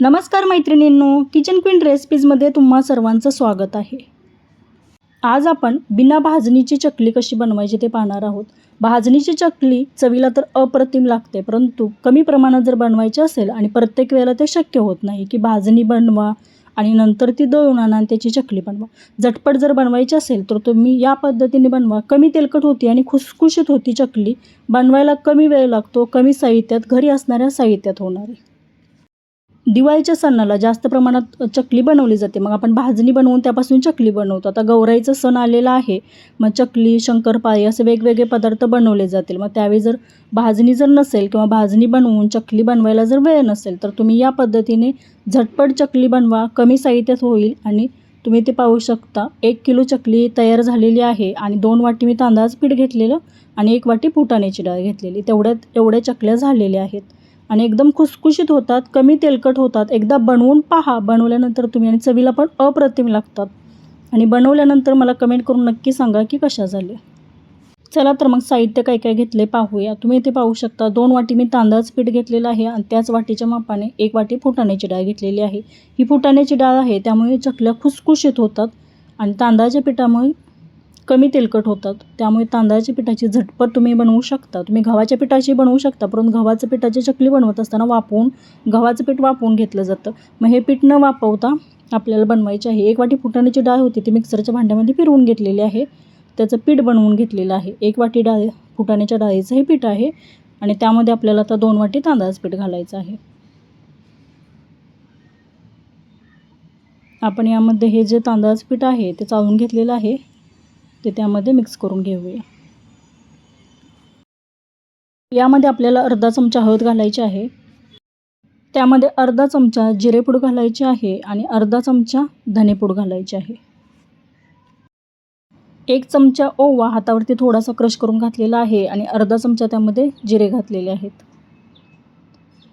नमस्कार मैत्रिणींनो kitchen queen रेसिपीजमध्ये तुम्हा सर्वांचं स्वागत आहे. आज आपण बिना भाजणीची चकली कशी बनवायची ते पाहणार आहोत. भाजणीची चकली चवीला तर अप्रतिम लागते परंतु कमी प्रमाणात जर बनवायची असेल आणि प्रत्येक वेळेला ते शक्य होत नाही की भाजणी बनवा आणि नंतर ती दळून आणा आणि त्याची चकली बनवा. झटपट जर बनवायची असेल तर तुम्ही या पद्धतीने बनवा. कमी तेलकट होती आणि खुसखुशीत होती चकली बनवायला कमी वेळ लागतो कमी साहित्यात घरी असणाऱ्या साहित्यात होणारी. दिवाळीच्या सणाला जास्त प्रमाणात चकली बनवली जाते. मग आपण भाजणी बनवून त्यापासून चकली बनवतो. आता गौराईचा सण आलेला आहे. मग चकली शंकरपाळी असे वेगवेगळे पदार्थ बनवले जातील. मग त्यावेळी जर भाजणी जर नसेल किंवा भाजणी बनवून चकली बनवायला जर वेळ नसेल तर तुम्ही या पद्धतीने झटपट चकली बनवा. कमी साहित्यात होईल आणि तुम्ही ते पाहू शकता. एक किलो चकली तयार झालेली आहे आणि दोन वाटी मी तांदळाचं पीठ घेतलेलं आणि एक वाटी फुटाण्याची डाळ घेतलेली. तेवढ्यात एवढ्या चकल्या झालेल्या आहेत. आणि एकदम खुसखुशीत होतात कमी तेलकट होतात. एकदा बनवून पहा. बनवल्यानंतर तुम्ही आणि चवीला पण अप्रतिम लागतात. आणि बनवल्यानंतर मला कमेंट करून नक्की सांगा की कशा झाले. चला तर मग साहित्य काय काय घेतले पाहूया. तुम्ही इथे पाहू शकता दोन वाटी मी तांदळाचं पीठ घेतलेलं आहे आणि त्याच वाटीच्या मापाने एक वाटी फुटाण्याची डाळ घेतलेली आहे. ही फुटाण्याची डाळ आहे त्यामुळे चकल्या खुसखुशीत होतात आणि तांदळाच्या पिठामुळे कमी तेलकट होतात. त्यामुळे तांदळाच्या पिठाची झटपट तुम्ही बनवू शकता. तुम्ही गव्हाच्या पिठाची बनवू शकता परंतु गव्हाचं पिठाची चकली बनवत असताना वापवून गव्हाचं पीठ वापवून घेतलं जातं. मग हे पीठ न वापवता आपल्याला बनवायची आहे. एक वाटी फुटाण्याची डाळ होती ती मिक्सरच्या भांड्यामध्ये फिरवून घेतलेली आहे. त्याचं पीठ बनवून घेतलेलं आहे. एक वाटी डाळ फुटाण्याच्या डाळीचं हे पीठ आहे आणि त्यामध्ये आपल्याला आता दोन वाटी तांदळाचं पीठ घालायचं आहे. आपण यामध्ये हे जे तांदळाचं पीठ आहे ते चाळून घेतलेलं आहे. ते त्यामध्ये मिक्स करून घेऊया. यामध्ये आपल्याला अर्धा चमचा हळद घालायची आहे. त्यामध्ये अर्धा चमचा जिरेपूड घालायची आहे आणि अर्धा चमचा धनेपूड घालायची आहे. एक चमचा ओवा हातावरती थोडासा क्रश करून घातलेला आहे आणि अर्धा चमचा त्यामध्ये जिरे घातलेले आहेत.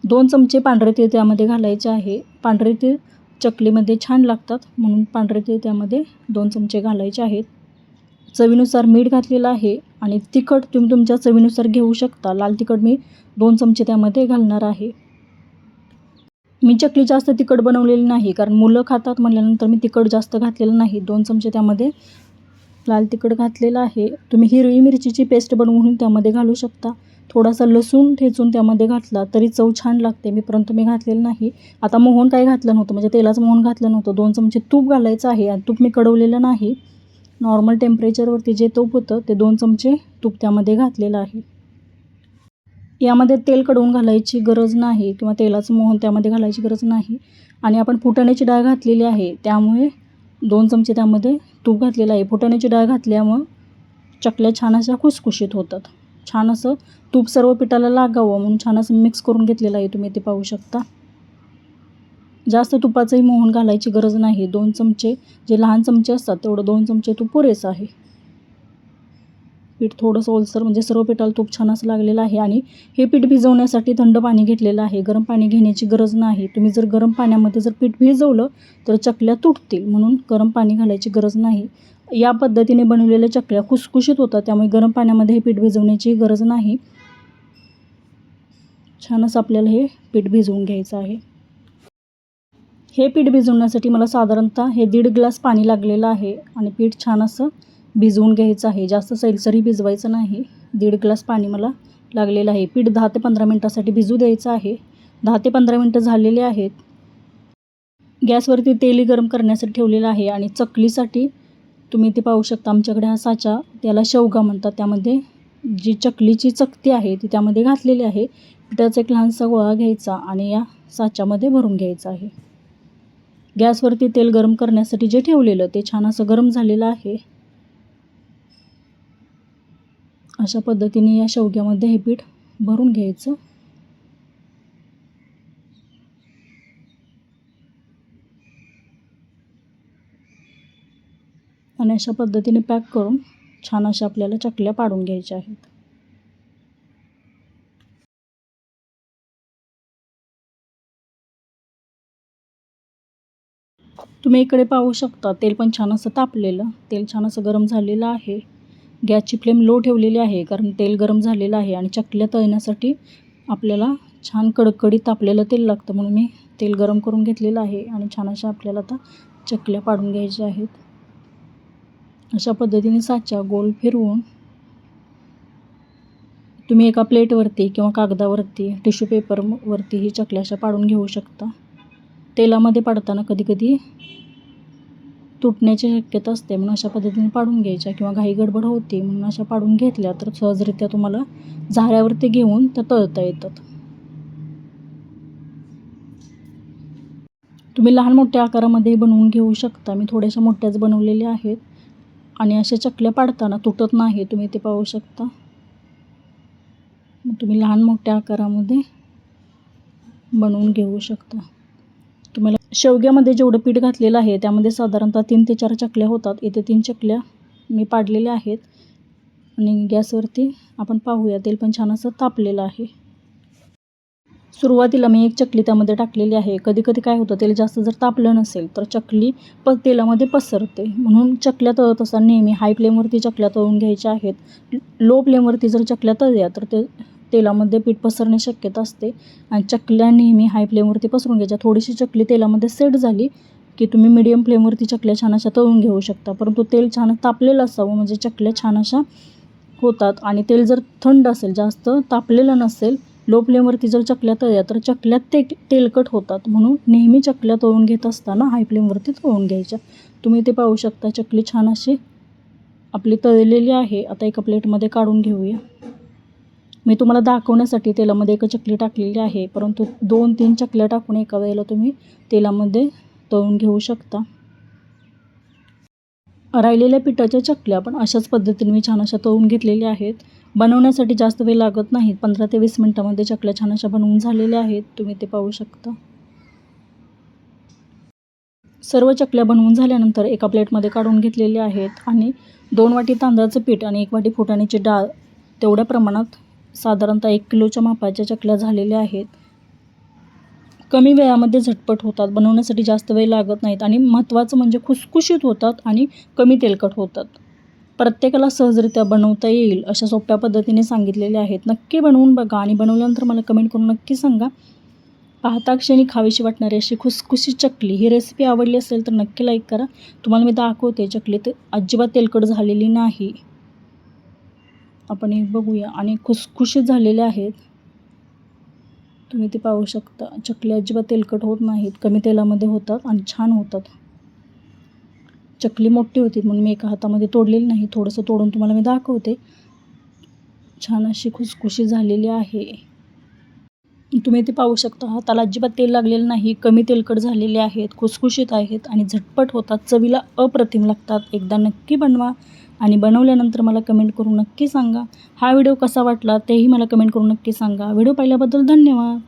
दोन चमचे पांढरे तीळ त्यामध्ये घालायचे आहे. पांढरे तीळ चकलीमध्ये छान लागतात म्हणून पांढरे तीळ त्यामध्ये दोन चमचे घालायचे आहेत. चवीनुसार मीठ घातलेलं आहे आणि तिखट तुम्ही तुमच्या चवीनुसार घेऊ शकता. लाल तिखट मी दोन चमचे त्यामध्ये घालणार आहे. मी चकली जास्त तिखट बनवलेली नाही कारण मुलं खातात म्हटल्यानंतर मी तिखट जास्त घातलेलं नाही. दोन चमचे त्यामध्ये लाल तिखट घातलेलं आहे. तुम्ही हिरवी मिरचीची पेस्ट बनवून त्यामध्ये घालू शकता. थोडासा लसूण ठेचून त्यामध्ये घातला तरी चव छान लागते. मी परंतु मी घातलेलं नाही. आता मोहन काय घातलं नव्हतं? म्हणजे तेलाचं मोहन घातलं नव्हतं. दोन चमचे तूप घालायचं आहे आणि तूप मी कडवलेलं नाही. नॉर्मल टेम्परेचरवरती जे तूप होतं ते दोन चमचे तूप त्यामध्ये घातलेलं आहे. यामध्ये तेल कडवून घालायची गरज नाही किंवा तेलाचं मोहन त्यामध्ये घालायची गरज नाही. आणि आपण फुटाण्याची डाळ घातलेली आहे त्यामुळे दोन चमचे त्यामध्ये तूप घातलेलं आहे. फुटाण्याची डाळ घातल्यामुळं चकल्या छान अशा खुसखुशीत होतात. छान असं तूप सर्व पिठाला लागावं म्हणून छान असं मिक्स करून घेतलेलं आहे तुम्ही ते पाहू शकता. जास्त तुपाचंही मोहन घालायची गरज नाही. दोन चमचे जे लहान चमचे असतात तेवढं दोन चमचे तूप पुरेसं आहे. पीठ थोडंसं ओलसर म्हणजे सर्व पिठाला तूप छान असं लागलेलं आहे आणि हे पीठ भिजवण्यासाठी थंड पाणी घेतलेलं आहे. गरम पाणी घेण्याची गरज नाही. तुम्ही जर गरम पाण्यामध्ये जर पीठ भिजवलं तर चकल्या तुटतील. म्हणून गरम पाणी घालायची गरज नाही. या पद्धतीने बनवलेल्या चकल्या खुसखुशीत होतात त्यामुळे गरम पाण्यामध्ये हे पीठ भिजवण्याची गरज नाही. छान असं आपल्याला हे पीठ भिजवून घ्यायचं आहे. हे पीठ भिजवण्यासाठी मला साधारणतः हे दीड ग्लास पाणी लागलेलं आहे आणि पीठ छान असं भिजवून घ्यायचं आहे. जास्त सैलसरी भिजवायचं नाही. दीड ग्लास पाणी मला लागलेलं आहे. पीठ दहा ते पंधरा मिनटासाठी भिजू द्यायचं आहे. दहा ते पंधरा मिनटं झालेले आहेत. गॅसवरती तेल गरम करण्यासाठी ठेवलेलं आहे आणि चकलीसाठी तुम्ही ते पाहू शकता. आमच्याकडे हा साचा त्याला शेवगा म्हणतात. त्यामध्ये जी चकलीची चकती आहे ती त्यामध्ये घातलेली आहे. पिठाचा एक लहानसा गोळा घ्यायचा आणि या साच्यामध्ये भरून घ्यायचा आहे. गॅसवरती तेल गरम करण्यासाठी जे ठेवलेलं ते छान असं गरम झालेलं आहे. अशा पद्धतीने या शेवग्यामध्ये हे पीठ भरून घ्यायचं. आणि अशा पद्धतीने पॅक करून छान अशा आपल्याला चकल्या पाडून घ्यायच्या आहेत. तुम्ही इकडे पाहू शकता तेल पण छान असं तापलेलं तेल छान असं गरम झालेलं आहे. गॅसची फ्लेम लो ठेवलेली आहे कारण तेल गरम झालेलं आहे आणि चकल्या तळण्यासाठी आपल्याला छान कडकडीत तापलेलं तेल लागतं म्हणून मी तेल गरम करून घेतलेलं आहे आणि छान अशा आपल्याला आता चकल्या पाडून घ्यायच्या आहेत. अशा पद्धतीने साच्या गोल फिरवून तुम्ही एका प्लेटवरती किंवा कागदावरती टिश्यू पेपरवरती ही चकल्या अशा पाडून घेऊ शकता. तेलामध्ये पाडताना कधीकधी तुटण्याची शक्यता असते. म्हणून अशा पद्धतीने पाडून घ्यायच्या किंवा घाई गडबड होती म्हणून अशा पाडून घेतल्या तर सहजरित्या तुम्हाला झाऱ्यावरती घेऊन त्या तळता येतात. तुम्ही लहान मोठ्या आकारामध्ये बनवून घेऊ शकता. मी थोड्याशा मोठ्याच बनवलेल्या आहेत आणि अशा चकल्या पाडताना तुटत नाही. तुम्ही ते पाहू शकता. तुम्ही लहान मोठ्या आकारामध्ये बनवून घेऊ शकता. शेवग्यामध्ये जेवढं पीठ घातलेलं आहे त्यामध्ये साधारणतः तीन ते चार चकल्या होतात. इथे तीन चकल्या मी पाडलेल्या आहेत. आणि गॅसवरती आपण पाहूया तेल पण छान असं तापलेलं आहे. सुरुवातीला मी एक चकली त्यामध्ये टाकलेली आहे. कधी कधी काय होतं तेल जास्त जर तापलं नसेल तर चकली प तेलामध्ये पसरते. म्हणून चकल्या तळत असताना नेहमी हाय फ्लेमवरती चकल्या तळून घ्यायच्या आहेत. लो फ्लेमवरती जर चकल्या तळल्या तर ते तेलामध्ये पीठ पसरणे शक्यता असते. आणि चकल्या नेहमी हाय फ्लेमवरती पसरून घ्यायच्या. थोडीशी चकली तेलामध्ये सेट झाली की तुम्ही मिडियम फ्लेमवरती चकल्या छान अशा तळून घेऊ शकता. परंतु तेल छान तापलेलं असावं म्हणजे चकल्या छान अशा होतात. आणि तेल जर थंड असेल जास्त तापलेलं नसेल लो फ्लेमवरती जर चकल्या तळल्या तर चकल्यात ते तेलकट होतात. म्हणून नेहमी चकल्या तळून घेत असताना हाय फ्लेमवरती तळून घ्यायच्या. तुम्ही ते पाहू शकता चकली छान अशी आपली तळलेली आहे. आता एका प्लेटमध्ये काढून घेऊया. मी तुम्हाला दाखवण्यासाठी तेलामध्ये एक चकली टाकलेली आहे परंतु दोन तीन चकल्या टाकून एका वेळेला तुम्ही तेलामध्ये तळून घेऊ शकता. राहिलेल्या पिठाच्या चकल्या पण अशाच पद्धतीने मी छान अशा तळून घेतलेल्या आहेत. बनवण्यासाठी जास्त वेळ लागत नाहीत पंधरा ते वीस मिनटामध्ये चकल्या छान अशा बनवून झालेल्या आहेत तुम्ही ते पाहू शकता. सर्व चकल्या बनवून झाल्यानंतर एका प्लेटमध्ये काढून घेतलेल्या आहेत आणि दोन वाटी तांदळाचं पीठ आणि एक वाटी फुटाण्याची डाळ तेवढ्या प्रमाणात साधारणतः एक किलोच्या मापाच्या चकल्या झालेल्या आहेत. कमी वेळामध्ये झटपट होतात बनवण्यासाठी जास्त वेळ लागत नाहीत आणि महत्त्वाचं म्हणजे खुसखुशीत होतात आणि कमी तेलकट होतात. प्रत्येकाला सहजरित्या बनवता येईल अशा सोप्या पद्धतीने सांगितलेले आहेत. नक्की बनवून बघा आणि बनवल्यानंतर मला कमेंट करून नक्की सांगा. पाहता क्षणी खावीशी वाटणारी अशी खुसखुशी चकली. ही रेसिपी आवडली असेल तर नक्की लाईक करा. तुम्हाला मी दाखवते चकली तर अजिबात तेलकट झालेली नाही. आपण एक बघूया. आणि खुसखुशीत झालेले आहेत. तुम्ही ते पाहू शकता. चकली अजिबात तेलकट होत नाहीत. कमी तेलामध्ये होतात आणि छान होतात. चकली मोठी होती म्हणून मी एका हातामध्ये तोडलेली नाही. थोडंसं तोडून तुम्हाला मी दाखवते. छान अशी खुसखुशी झालेली आहे. तुम्ही ते पाहू शकता हाताला अजिबात तेल लागलेलं नाही कमी तेलकट झालेले आहेत खुसखुशीत आहेत आणि झटपट होतात. चवीला अप्रतिम लागतात. एकदा नक्की बनवा आणि बनवल्यानंतर मला कमेंट करून नक्की सांगा. हा व्हिडिओ कसा वाटला तेही मला कमेंट करून नक्की सांगा. व्हिडिओ पाहिल्याबद्दल धन्यवाद.